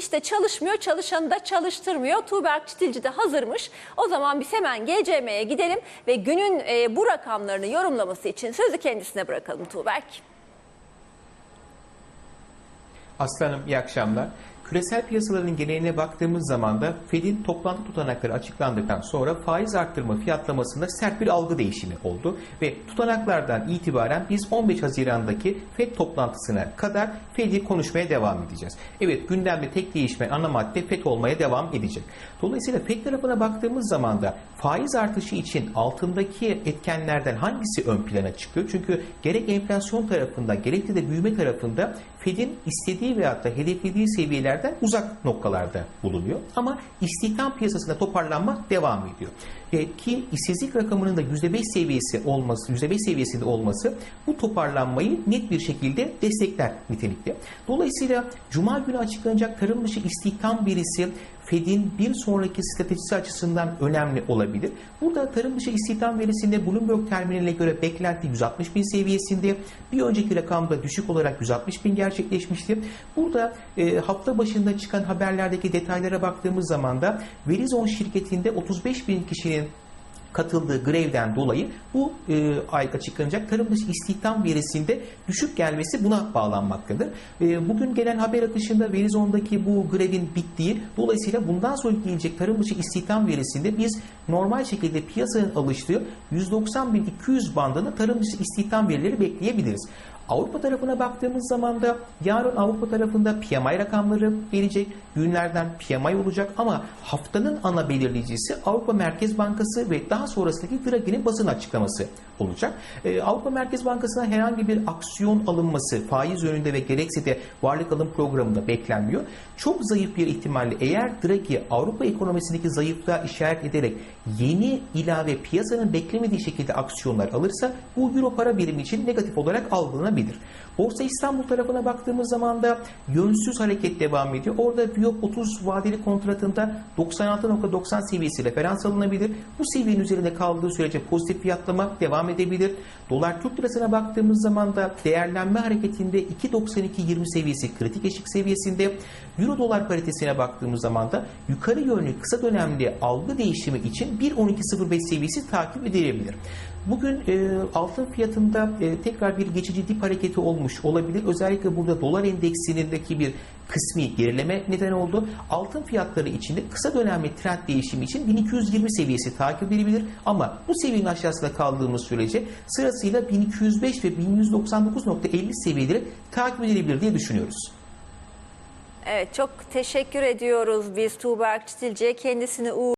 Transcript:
İşte çalışmıyor, çalışanı da çalıştırmıyor. Tuğberk Çitilci de hazırmış. O zaman biz hemen GCM'ye gidelim ve günün e, bu rakamlarını yorumlaması için sözü kendisine bırakalım Tuğberk. Aslanım iyi akşamlar. Küresel piyasaların geneline baktığımız zaman da Fed'in toplantı tutanakları açıklandıktan sonra faiz arttırma fiyatlamasında sert bir algı değişimi oldu ve tutanaklardan itibaren biz 15 Haziran'daki Fed toplantısına kadar Fed'i konuşmaya devam edeceğiz. Evet gündemde tek değişmeyen ana madde Fed olmaya devam edecek. Dolayısıyla Fed tarafına baktığımız zaman da faiz artışı için altındaki etkenlerden hangisi ön plana çıkıyor? Çünkü gerek enflasyon tarafında gerekse de büyüme tarafında Fed'in istediği veyahut da hedeflediği seviyelerden uzak noktalarda bulunuyor. Ama istihdam piyasasında toparlanma devam ediyor. E, ki işsizlik rakamının da %5 seviyesi olması, %5 seviyesinde olması bu toparlanmayı net bir şekilde destekler nitelikte. Dolayısıyla Cuma günü açıklanacak tarım dışı istihdam verisi Fed'in bir sonraki stratejisi açısından önemli olabilir. Burada tarım dışı istihdam verisinde Bloomberg terminaline göre beklenti 160 bin seviyesinde. Bir önceki rakamda düşük olarak 160 bin gerçekleşmişti. Burada e, hafta başında çıkan haberlerdeki detaylara baktığımız zaman da Verizon şirketinde 35 bin kişinin katıldığı grevden dolayı bu e, ay açıklanacak tarım dışı istihdam verisinde düşük gelmesi buna bağlanmaktadır. E, bugün gelen haber akışında Verizon'daki bu grevin bittiği dolayısıyla bundan sonra gelecek tarım dışı istihdam verisinde biz normal şekilde piyasanın alıştığı 190.200 bandında tarım dışı istihdam verileri bekleyebiliriz. Avrupa tarafına baktığımız zaman da yarın Avrupa tarafında PMI rakamları gelecek. Günlerden PMI olacak ama haftanın ana belirleyicisi Avrupa Merkez Bankası ve daha sonrasındaki Draghi'nin basın açıklaması olacak. Ee, Avrupa Merkez Bankası'na herhangi bir aksiyon alınması faiz yönünde ve gerekse de varlık alım programında beklenmiyor. Çok zayıf bir ihtimalle eğer Draghi Avrupa ekonomisindeki zayıflığa işaret ederek yeni ilave piyasanın beklemediği şekilde aksiyonlar alırsa bu euro para birimi için negatif olarak algılanabilir. Borsa İstanbul tarafına baktığımız zaman da yönsüz hareket devam ediyor. Orada Viyop 30 vadeli kontratında 96.90 seviyesi referans alınabilir. Bu seviyenin üzerinde kaldığı sürece pozitif fiyatlama devam edebilir. Dolar Türk lirasına baktığımız zaman da değerlenme hareketinde 2.92-20 seviyesi kritik eşik seviyesinde. Euro dolar paritesine baktığımız zaman da yukarı yönlü kısa dönemli algı değişimi için 1.12.05 seviyesi takip edilebilir. Bugün e, altın fiyatında e, tekrar bir geçici dip hareketi olmuş olabilir. Özellikle burada dolar endeksindeki bir kısmi gerileme neden oldu. Altın fiyatları içinde kısa dönemli trend değişimi için 1220 seviyesi takip edilebilir. Ama bu seviyenin aşağısında kaldığımız sürece sırasıyla 1205 ve 1199.50 seviyeleri takip edilebilir diye düşünüyoruz. Evet çok teşekkür ediyoruz biz Tuğberk Çitilci'ye kendisini uğur